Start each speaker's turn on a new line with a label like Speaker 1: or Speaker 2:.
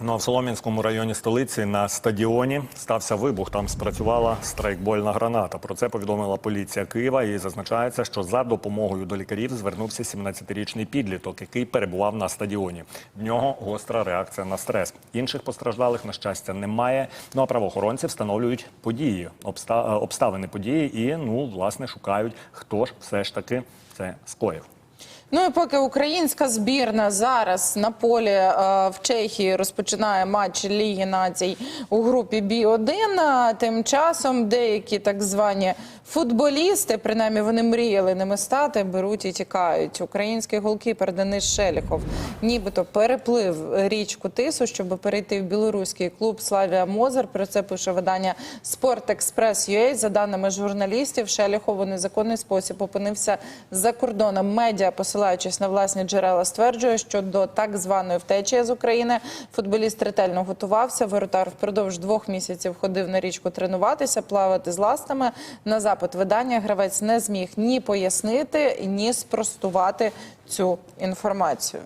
Speaker 1: Ну а в Солом'янському районі столиці на стадіоні стався вибух. Там спрацювала страйкбольна граната. Про це повідомила поліція Києва. І зазначається, що за допомогою до лікарів звернувся 17-річний підліток, який перебував на стадіоні. В нього гостра реакція на стрес. Інших постраждалих на щастя немає. Ну а правоохоронці встановлюють події, е, обставини події і ну власне шукають, хто ж все ж таки це скоїв.
Speaker 2: Ну і поки українська збірна зараз на полі е, в Чехії розпочинає матч Ліги націй у групі Бі 1 тим часом деякі так звані футболісти, принаймні вони мріяли ними стати, беруть і тікають. Український голкіпер Денис Шеліхов нібито переплив річку Тису, щоб перейти в білоруський клуб Славія Мозер. Про це пише видання Спорт Експрес UA. За даними журналістів, Шеліхов у незаконний спосіб опинився за кордоном. Медіа, посилаючись на власні джерела, стверджує, що до так званої втечі з України футболіст ретельно готувався. Воротар впродовж двох місяців ходив на річку тренуватися, плавати з ластами. На запит видання гравець не зміг ні пояснити, ні спростувати цю інформацію.